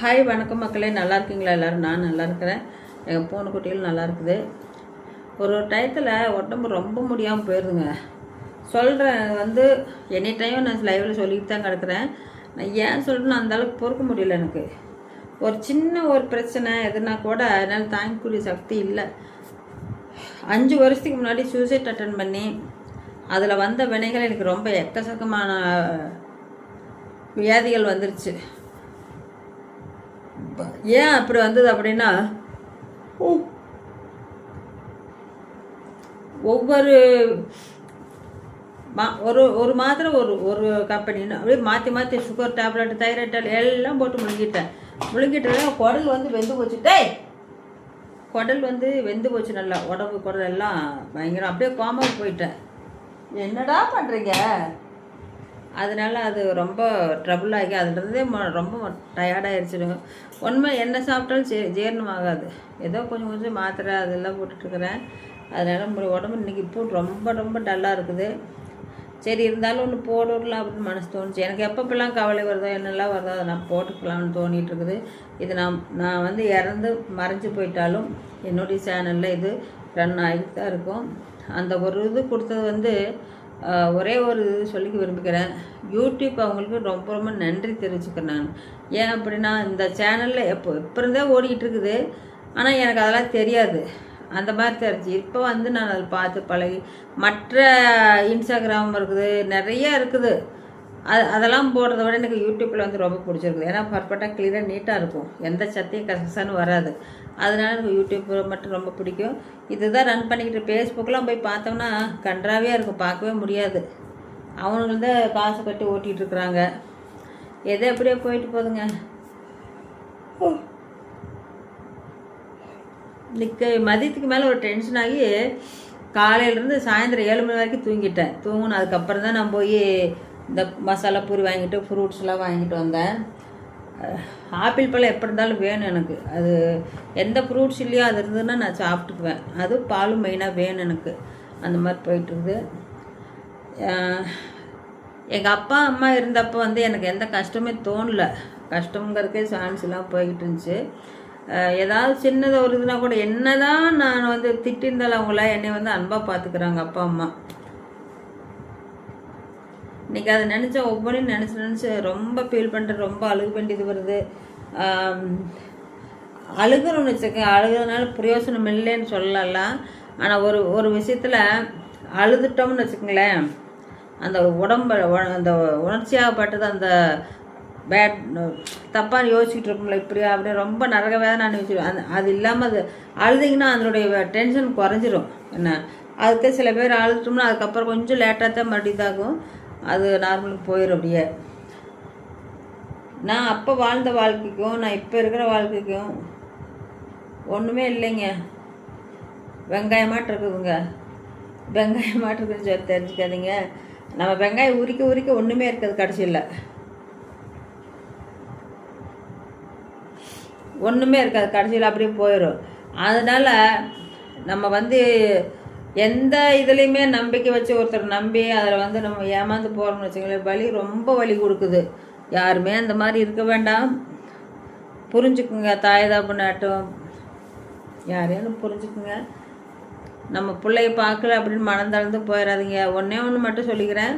Hi வணக்கம் மக்களே. நல்லா இருக்கீங்களா எல்லோரும்? நான் நல்லா இருக்கிறேன். எங்கள் பூனை குட்டிகள் நல்லா இருக்குது. ஒரு ஒரு டயத்தில் உடம்பு ரொம்ப முடியாமல் போயிடுதுங்க சொல்கிறேன் வந்து எனி டைம் நான் லைவில் சொல்லிட்டு தான் கிடக்குறேன். நான் ஏன் சொல்கிறேன்னு அந்த அளவுக்கு பொறுக்க முடியல எனக்கு. ஒரு சின்ன ஒரு பிரச்சனை எதுனா கூட என்னால் தாங்கக்கூடிய சக்தி இல்லை. அஞ்சு வருஷத்துக்கு முன்னாடி சூசைட் அட்டன் பண்ணி அதில் வந்த வினைகள் எனக்கு ரொம்ப எக்கச்சக்கமான வியாதிகள் வந்துருச்சு. ஏன் அப்படி வந்தது அப்படின்னா ஒவ்வொரு மா ஒரு ஒரு மாத்திரை ஒரு ஒரு கம்பெனின்னு அப்படியே மாற்றி மாற்றி சுகர் டேப்லெட் தைராய்ட் டேப்லெட் எல்லாம் போட்டு முழுங்கிட்டேன். முழுங்கிட்டு குடல் வந்து வெந்து போச்சுட்டே குடல் வந்து வெந்து போச்சு நல்லா. உடம்பு குடல் எல்லாம் பயங்கரம். அப்படியே கோமாவுக்கு போயிட்டேன். என்னடா பண்ணுறீங்க அதனால் அது ரொம்ப ட்ரபுள் ஆகி அதுலேருந்தே ம- ரொம்ப டயர்டாகிடுச்சிடுங்க உண்மை என்ன சாப்பிட்டாலும் ஜே ஜீரணம் ஆகாது. ஏதோ கொஞ்சம் கொஞ்சம் மாத்திரை அதெல்லாம் போட்டுட்ருக்குறேன். அதனால் நம்மளுடைய உடம்பு இன்றைக்கி இப்போ ரொம்ப ரொம்ப டல்லாக இருக்குது. சரி இருந்தாலும் ஒன்று போடலாம் அப்படின்னு மனசு தோணுச்சு. எனக்கு எப்பப்பெல்லாம் கவலை வருதோ என்னெல்லாம் வருதோ அதை நான் போட்டுக்கலாம்னு தோணிட்டு இருக்குது இது நான் நான் வந்து இறந்து மறைஞ்சு போயிட்டாலும் என்னுடைய சேனலில் இது ரன் ஆகிட்டு தான் இருக்கும். அந்த ஒரு இது கொடுத்தது வந்து ஒரே ஒரு இது சொல்லிக்க விரும்புகிறேன். யூடியூப் அவங்களுக்கு ரொம்ப ரொம்ப நன்றி தெரிவிச்சுக்கிறேன் நான். ஏன் அப்படின்னா இந்த சேனலில் எப்போ எப்போ இருந்தே ஓடிக்கிட்டு இருக்குது. ஆனால் எனக்கு அதெல்லாம் தெரியாது. அந்த மாதிரி தெரிஞ்சு இப்போ வந்து நான் அதை பார்த்து பழகி மற்ற இன்ஸ்டாகிராம் இருக்குது நிறைய இருக்குது. அது அதெல்லாம் போடுறத விட எனக்கு யூடியூப்பில் வந்து ரொம்ப பிடிச்சிருக்குது ஏன்னா பர்ஃபெக்டாக கிளியராக நீட்டாக இருக்கும். எந்த சத்தையும் கசகசான்னு வராது. அதனால் எனக்கு யூடியூப் மட்டும் ரொம்ப பிடிக்கும். இதுதான் ரன் பண்ணிக்கிட்டு ஃபேஸ்புக்கெலாம் போய் பார்த்தோம்னா கன்றாவே இருக்கும். பார்க்கவே முடியாது. அவனுங்க தான் காசு கட்டி ஓட்டிகிட்டு இருக்கிறாங்க. எதை எப்படியோ போயிட்டு போகுதுங்க நிற்க மதியத்துக்கு மேலே ஒரு டென்ஷன் ஆகி காலையிலேருந்து சாயந்தரம் ஏழு மணி வரைக்கும் தூங்கிட்டேன். தூங்கின அதுக்கப்புறம் தான் நான் போய் இந்த மசாலா பூரி வாங்கிட்டு ஃப்ரூட்ஸ்லாம் வாங்கிட்டு வந்தேன். ஆப்பிள் பழம் எப்படி இருந்தாலும் வேணும் எனக்கு. அது எந்த ஃப்ரூட்ஸ் இல்லையோ அது இருந்ததுன்னா நான் சாப்பிட்டுக்குவேன். அது பாலும் மெயினாக வேணும் எனக்கு. அந்த மாதிரி போயிட்டுருக்குது எங்கள் அப்பா அம்மா இருந்தப்போ வந்து எனக்கு எந்த கஷ்டமே தோணல. கஷ்டங்கிறதுக்கே சான்ஸ் எல்லாம் போய்கிட்டு இருந்துச்சு. ஏதாவது சின்னதாக ஒரு இதுனா கூட என்ன தான் நான் வந்து திட்டிருந்தாலும் அவங்கள என்னை வந்து அன்பாக பார்த்துக்குறாங்க அப்பா அம்மா. இன்னைக்கு அதை நினச்சா ஒவ்வொன்றையும் நினச்சி நினச்சி ரொம்ப ஃபீல் பண்ணுற ரொம்ப அழுக வேண்டியது வருது. அழுகணும்னு அழுகிறோம்னு வச்சுக்க அழுகிறதுனால பிரயோசனம் இல்லைன்னு சொல்லலாம் ஆனால் ஒரு ஒரு விஷயத்தில் அழுதுட்டோம்னு வச்சுக்கோங்களேன் அந்த உடம்பு அந்த உணர்ச்சியாகப்பட்டது அந்த பேட் தப்பாக யோசிச்சுட்டு இருக்கோம்ல இப்படியா அப்படியே ரொம்ப நரக வேதனை அனுபவிச்சிடும் அந்த அது இல்லாமல் அது அழுதிங்கன்னா அதனுடைய டென்ஷன் குறைஞ்சிரும். என்ன? அதுக்கு சில பேர் அழுதுட்டோம்னா அதுக்கப்புறம் கொஞ்சம் லேட்டாக தான் மறுபடியும் இதாகும். அது நார்மலுக்கு போயிடும் அப்படியே. நான் அப்போ வாழ்ந்த வாழ்க்கைக்கும் நான் இப்போ இருக்கிற வாழ்க்கைக்கும் ஒன்றுமே இல்லைங்க. வெங்காயமாட்டு இருக்குதுங்க. வெங்காயமாட்டு இருக்குதுன்னு சொல்லி தெரிஞ்சுக்காதீங்க. நம்ம வெங்காயம் உரிக்க உரிக்க ஒன்றுமே இருக்காது கடைசியில். ஒன்றுமே இருக்காது கடைசியில் அப்படியே போயிடும் அதனால் நம்ம வந்து எந்த இதுலேயுமே நம்பிக்கை வச்சு ஒருத்தர் நம்பி அதில் வந்து நம்ம ஏமாந்து போகிறோம்னு வச்சுங்களேன் வலி ரொம்ப வலி கொடுக்குது. யாருமே அந்த மாதிரி இருக்க வேண்டாம். புரிஞ்சுக்குங்க தாய் தகப்பனாட்டும் யாரையும் புரிஞ்சுக்குங்க. நம்ம பிள்ளைய பார்க்கல அப்படின்னு மனந்தளர்ந்து போயிடாதீங்க ஒன்றே ஒன்று மட்டும் சொல்லிக்கிறேன்.